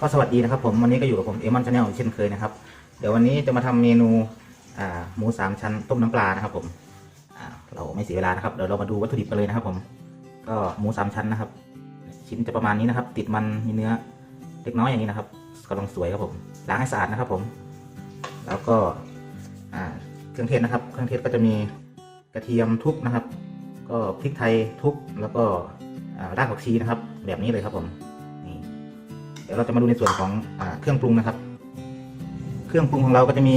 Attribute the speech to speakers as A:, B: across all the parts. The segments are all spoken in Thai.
A: ก็สวัสดีนะครับผมวันนี้ก็อยู่กับผมเอมอนชาแนลเช่นเคยนะครับ เดี๋ยววันนี้จะมาทำเมนูหมูสามชั้นต้มน้ำปลานะครับผมเราไม่เสียเวลานะครับเดี๋ยวเรามาดูวัตถุดิบกันเลยนะครับ ผม ก็หมูสามชั้นนะครับ ชิ้นจะประมาณนี้นะครับ ติดมันมีเนื้อเล็กน้อยอย่างนี้นะครับกำลังสวยครับผมล้างให้สะอาดนะครับ ผม แล้วก็เครื่องเทศนะครับ เครื่องเทศก็จะมีกระเทียมทุบนะครับ ก็พริกไทยทุบแล้วก็รากผักชีนะครับ แบบนี้เลยครับผม ดี๋ยวเราจะมาดูในส่วนของอเครื่องปรุงนะครับ เครื่องปรุงของเราก็จะมี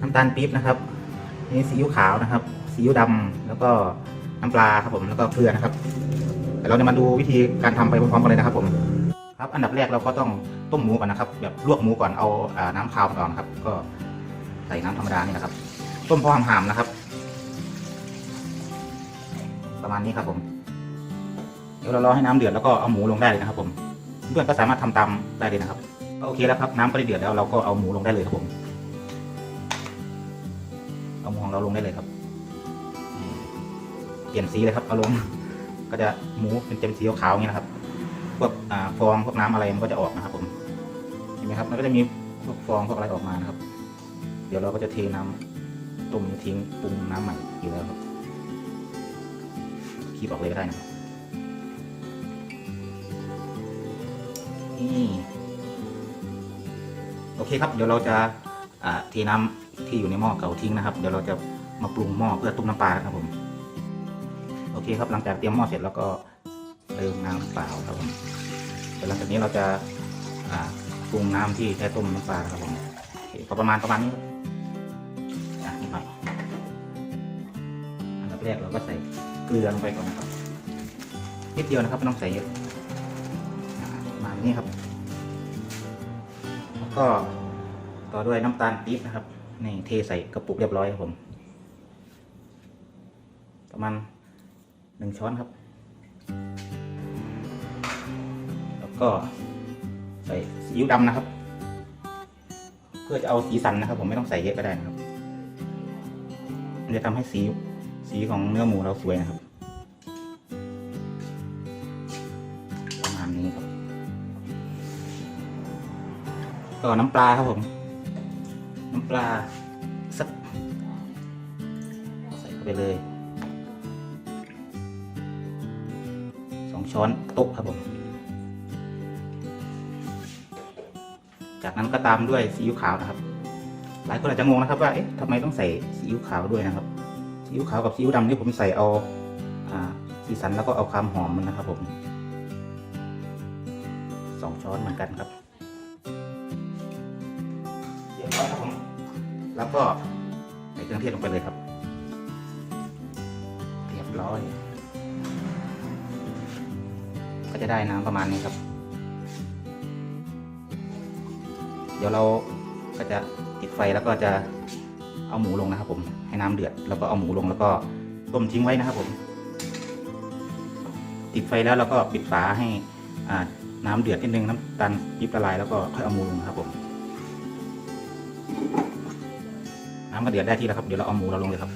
A: น้ำตาลปี๊บนะครับมีซีอิ๊วขาวนะครับซีอิ๊วดำแล้วก็น้ำปลาครับผมแล้วก็เกลือนะครับเดี๋ยวเราจะมาดูวิธีการทำไปพร้อมๆกันเลยนะครับ ผม ครับอันดับแรกเราก็ต้องต้มหมูก่อนนะครับ แบบลวกหมูก่อนเอาอน้ำคาวมาก่อนนครับ ก็ใส่น้ำธรรมดานี่นะครับ ต้มพอหามๆนะครับ ประมาณนี้ครับผม เดี๋ยวเรารอให้น้ำเดือดแล้วก็เอาหมูลงได้เลยนะครับ ผม เพื่อนก็สามารถทำตามได้เลยนะครับก็โอเคแล้วครับน้ำก็ได้เดือดแล้วเราก็เอาหมูลงได้เลยครับผม เอาหมูของเราลงได้เลยครับ เปลี่ยนสีเลยครับเอาลง ก็จะหมูเป็นเต็มสีขาวๆอย่างนี้นะครับ พวกอ่าฟองพวกน้ำอะไรมันก็จะออกนะครับ ผม เห็นไหมครับ มันก็จะมีพวกฟองพวกอะไรออกมานะครับ เดี๋ยวเราก็จะเทน้ำต้มทิ้งปรุงน้ำใหม่อยู่แล้วครับคีบออกเลยก็ได้นะครับ นี่โอเคครับ เดี๋ยวเราจะเทน้ำที่อยู่ในหม้อเก่าทิ้งนะครับ เดี๋ยวเราจะมาปรุงหม้อเพื่อต้มน้ำปลาครับผม โอเคครับ หลังจากเตรียมหม้อเสร็จแล้วก็เติมน้ำเปล่าครับผมเดี๋ยวหลังจากนี้เราจะปรุงน้ำที่แค่ต้มน้ำปลาครับผมพอประมาณประมาณนี้นิดหน่อยอันดับแรกเราก็ใส่เกลือลงไปก่อนนะครับนิดเดียวนะครับไม่ต้องใส่เยอะ นี้ครับ แล้วก็ต่อด้วยน้ำตาลปี๊บนะครับ นี่เทใส่กระปุกเรียบร้อยครับผม ประมาณหนึ่งช้อนครับ แล้วก็ใส่ซีอิ๊วดำนะครับ เพื่อจะเอาสีสันนะครับ ผมไม่ต้องใส่เยอะก็ได้นะครับ มันจะทำให้สีสีของเนื้อหมูเราสวยนะครับ ก็น้ำปลาครับผม น้ำปลาสักใส่เข้าไปเลยสองช้อนโต๊ะครับผม จากนั้นก็ตามด้วยซีอิ๊วขาวนะครับ หลายคนอาจจะงงนะครับว่าเอ๊ะทำไมต้องใส่ซีอิ๊วขาวด้วยนะครับซีอิ๊วขาวกับซีอิ๊วดำนี่ผมใส่เอาอ่าสีสันแล้วก็เอาความหอมมันนะครับผมสองช้อนเหมือนกันครับ แล้วก็ใส่เครื่องเทศลงไปเลยครับ เรียบร้อย ก็จะได้น้ำประมาณนี้ครับ เดี๋ยวเราก็จะติดไฟแล้วก็จะเอาหมูลงนะครับ ผมให้น้ำเดือดแล้วก็เอาหมูลงแล้วก็ต้มทิ้งไว้นะครับ ผม ติดไฟแล้วเราก็ปิดฝาให้น้ำเดือดนิดนึงน้ำตาลปี๊บละลายแล้วก็ค่อยเอาหมูลงครับผม น้ำมาเดือดได้ที่แล้วครับ เดี๋ยวเราเอาหมูเราลงเลยครับ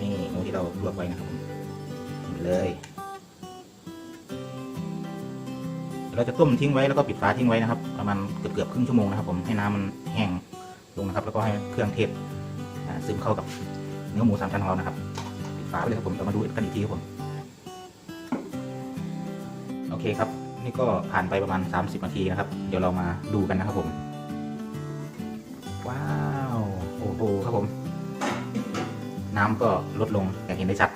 A: นี่หมูที่เราลวกไว้นะครับผมเลยเดี๋ยวเราจะต้มทิ้งไว้แล้วก็ปิดฝาทิ้งไว้นะครับ ประมาณเกือบเกือบครึ่งชั่วโมงนะครับ ผมให้น้ำมันแห้งลงนะครับ แล้วก็ให้เครื่องเทศซึมเข้ากับเนื้อหมูสามชั้นของเรานะครับปิดฝาไปเลยครับผมเรามาดูกันอีกทีครับผมโอเคครับ นี่ก็ผ่านไปประมาณ 30นาทีนะครับ เดี๋ยวเรามาดูกันนะครับผม ว้าว โอ้โหครับผม น้ำก็ลดลงอย่างเห็นได้ชัด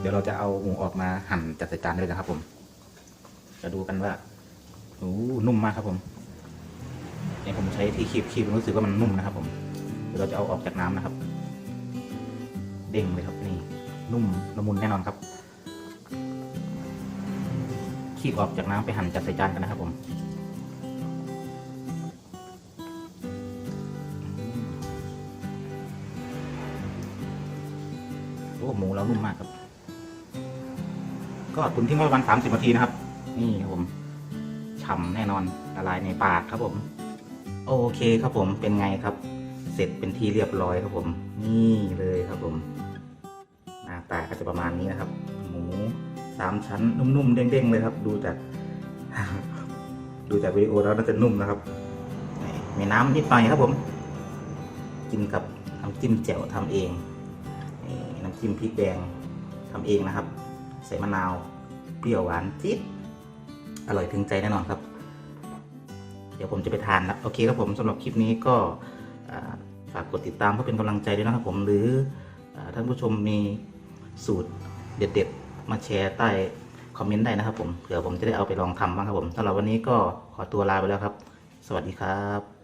A: เดี๋ยวเราจะเอาหมูออกมาหั่นจัดใส่จานได้เลยนะครับผม จะดูกันว่าโอ้นุ่มมากครับผมเนี่ยผมใช้ที่คีบคีบรู้สึกว่ามันนุ่มนะครับ ผม เดี๋ยวเราจะเอาออกจากน้ำนะครับ เด้งเลยครับนี่ นุ่มละมุนแน่นอนครับคีบออกจากน้ำไปหั่นจัดใส่จานกันนะครับผม อ้หมูเรานุ่มมากครับ ก็ตุนทิ้งไว้ประมาณสามสิบนาทีนะครับ นี่ครับผมฉ่ำแน่นอนละลายในปากครับผม โอเคครับผมเป็นไงครับ เสร็จเป็นที่เรียบร้อยครับผม นี่เลยครับผมหน้าตาก็จะประมาณนี้นะครับ หมูสามชั้นนุ่มๆเด้งๆเลยครับ ดูจาก ดูจากวิดีโอแล้วน่าจะนุ่มนะครับมีน้ำนิดหน่อยครับผม กินกับน้ำจิ้มแจ่วทำเอง น้ำจิ้มพริกแดงทำเองนะครับ ใส่มะนาว เปรี้ยวหวานจี๊ดอร่อยถึงใจแน่นอนครับ เดี๋ยวผมจะไปทานนะโอเคครับผมสำหรับคลิปนี้ก็ฝากกดติดตามเพื่อเป็นกำลังใจด้วยนะครับผมหรืออท่านผู้ชมมีสูตรเด็ดๆ มาแชร์ใต้คอมเมนต์ได้นะครับผมเผื่อผมจะได้เอาไปลองทำบ้างครับผมสำหรับวันนี้ก็ขอตัวลาไปแล้วครับ สวัสดีครับ